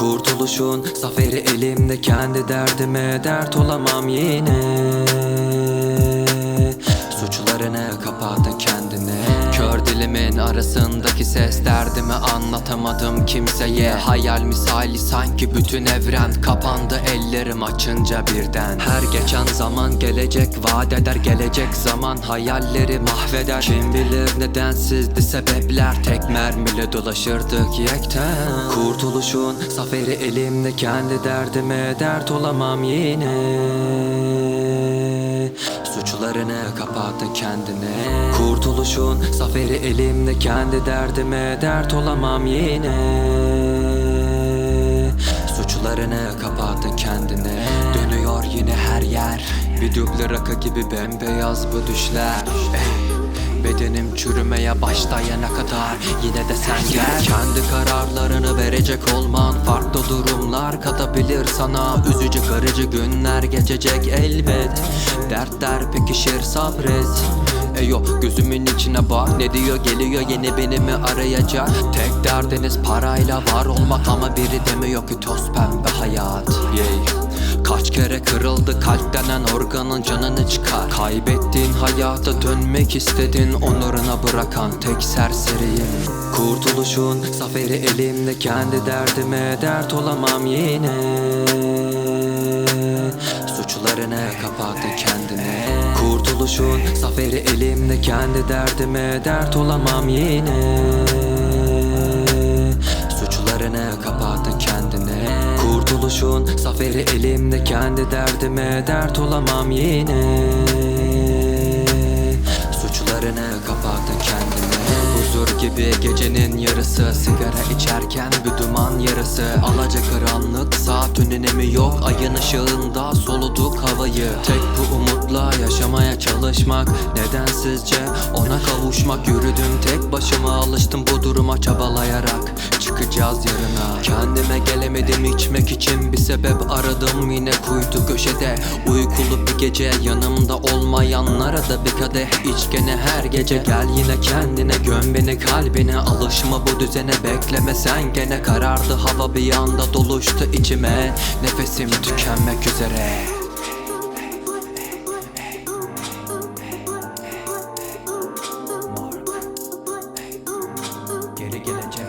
Kurtuluşun zaferi elimde kendi derdime dert olamam yine. Suçlarını dilimin arasındaki ses derdimi anlatamadım kimseye. Hayal misali sanki bütün evren kapandı ellerim açınca birden. Her geçen zaman gelecek vaat eder gelecek zaman. Hayalleri mahveder Kim bilir nedensizdi sebepler. Tek mermiyle dolaşırdık yekten. Kurtuluşun zaferi elimde kendi derdime dert olamam yine Suçlarını kapattı kendine Kurtuluşun zaferi elimde kendi derdime dert olamam yine. Suçlarını kapattı kendine. Dönüyor yine her yer. Bir duble rakı gibi bembeyaz bu düşler Bedenim çürümeye başlayana kadar Yine de sen gel. Kendi kararlarını verecek olman Farklı durumlar katabilir sana. Üzücü karıcı günler geçecek elbet. Dertler pekişir sabret. Eyo gözümün içine bak. Ne diyor geliyor yeni beni mi arayacak? Tek derdiniz parayla var olmak ama biri demiyor ki toz pembe hayat. Yey Kaç kere kırıldı. Kalp denen organın canını çıkar. Kaybettiğin hayata dönmek istedin. Onuruna bırakan tek serseriyim. Kurtuluşun zaferi elimde. Kendi derdime dert olamam yine. Suçlarını kapattı kendine Kurtuluşun zaferi elimde. Kendi derdime dert olamam yine Kurtuluşun zaferi elimde kendi derdime dert olamam yine. Suçlarını kapattı kendine Huzur gibi gecenin yarısı. Sigara içerken bir duman yarısı. Alaca karanlık saat önemi yok? Ayın ışığında soluduk havayı. Tek bu umutla yaşamaya çalışmak Nedensizce ona kavuşmak Yürüdüm. Tek başıma alıştım bu duruma çabalayarak Çıkacağız yarına. Kendime gelemedim içmek için bir sebep aradım. Yine kuytu köşede. Uykulu bir gece yanımda olmayanlara da bir kadeh. İç gene her gece. Gel yine kendine göm beni kalbine. Alışma bu düzene bekleme sen gene. Karardı hava bir anda doluştu içime. Nefesim tükenmek üzere. Geri gelecek